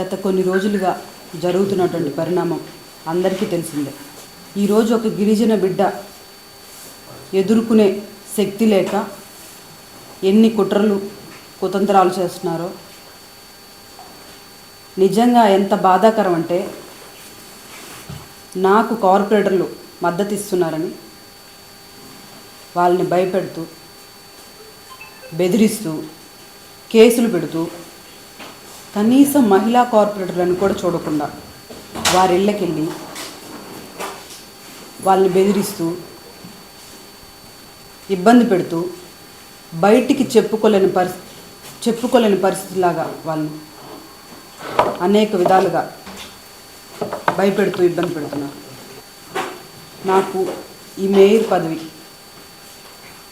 గత కొన్ని రోజులుగా జరుగుతున్నటువంటి పరిణామం అందరికీ తెలిసిందే. ఈరోజు ఒక గిరిజన బిడ్డ ఎదుర్కొనే శక్తి లేక ఎన్ని కుట్రలు కుతంత్రాలు చేస్తున్నారో నిజంగా ఎంత బాధాకరం అంటే నాకు కార్పొరేటర్లు మద్దతు ఇస్తున్నారని వాళ్ళని భయపెడుతూ బెదిరిస్తూ కేసులు పెడుతూ కనీసం మహిళా కార్పొరేటర్లను కూడా చూడకుండా వారి ఇళ్ళకెళ్ళి వాళ్ళని బెదిరిస్తూ ఇబ్బంది పెడుతూ బయటికి చెప్పుకోలేని పరిస్థితి చెప్పుకోలేని పరిస్థితిలాగా వాళ్ళు అనేక విధాలుగా భయపెడుతూ ఇబ్బంది పెడుతున్నారు. నాకు ఈ మేయర్ పదవి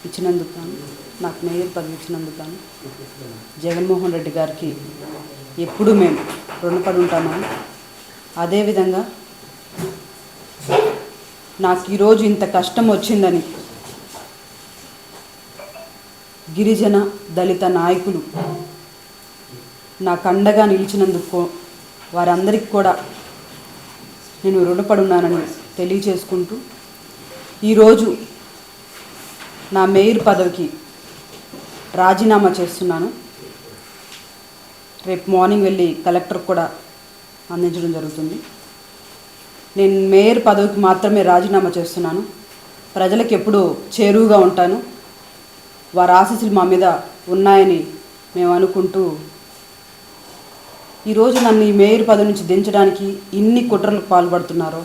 ఇచ్చినందుకు గాను నాకు మేయర్ పదవి ఇచ్చినందుకు గాను జగన్మోహన్ రెడ్డి గారికి ఎప్పుడూ మేము రుణపడి ఉంటామని అదేవిధంగా నాకు ఈరోజు ఇంత కష్టం వచ్చిందని గిరిజన దళిత నాయకులు నాకు అండగా నిలిచినందుకు వారందరికీ కూడా నేను రుణపడున్నానని తెలియజేసుకుంటూ తెలియచేసుకుంటూ ఈరోజు నా మేయర్ పదవికి రాజీనామా చేస్తున్నాను. రేపు మార్నింగ్ వెళ్ళి కలెక్టర్ కూడా అందించడం జరుగుతుంది. నేను మేయర్ పదవికి మాత్రమే రాజీనామా చేస్తున్నాను. ప్రజలకు ఎప్పుడూ చేరువుగా ఉంటాను. వారి ఆశీస్సులు మా మీద ఉన్నాయని మేము అనుకుంటూ ఈరోజు నన్ను ఈ మేయర్ పదవి నుంచి దించడానికి ఇన్ని కుట్రలకు పాల్పడుతున్నారో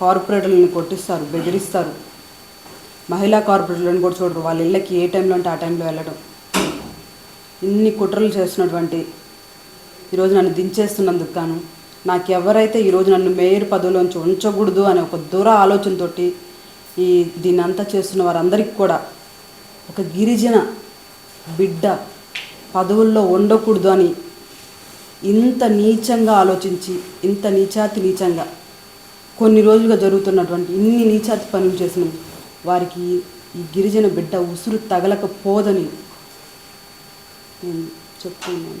కార్పొరేటర్లను కొట్టిస్తారు బెదిరిస్తారు. మహిళా కార్పొరేటర్లను కూడా చూడరు. వాళ్ళ ఇళ్ళకి ఏ టైంలో అంటే ఆ టైంలో వెళ్ళడం. ఇన్ని కుట్రలు చేస్తున్నటువంటి ఈరోజు నన్ను దించేస్తున్నందుకు గాను నాకు ఎవరైతే ఈరోజు నన్ను మేయర్ పదవిలోంచి ఉంచకూడదు అనే ఒక దూర ఆలోచనతోటి ఈ దీన్ని అంతా చేస్తున్న వారందరికీ కూడా ఒక గిరిజన బిడ్డ పదవుల్లో ఉండకూడదు అని ఇంత నీచంగా ఆలోచించి ఇంత నీచాతి నీచంగా కొన్ని రోజులుగా జరుగుతున్నటువంటి ఇన్ని నీచాతి పనులు చేసినందుకు వారికి ఈ గిరిజన బిడ్డ ఉసురు తగలకపోదని నేను చెప్తున్నాను.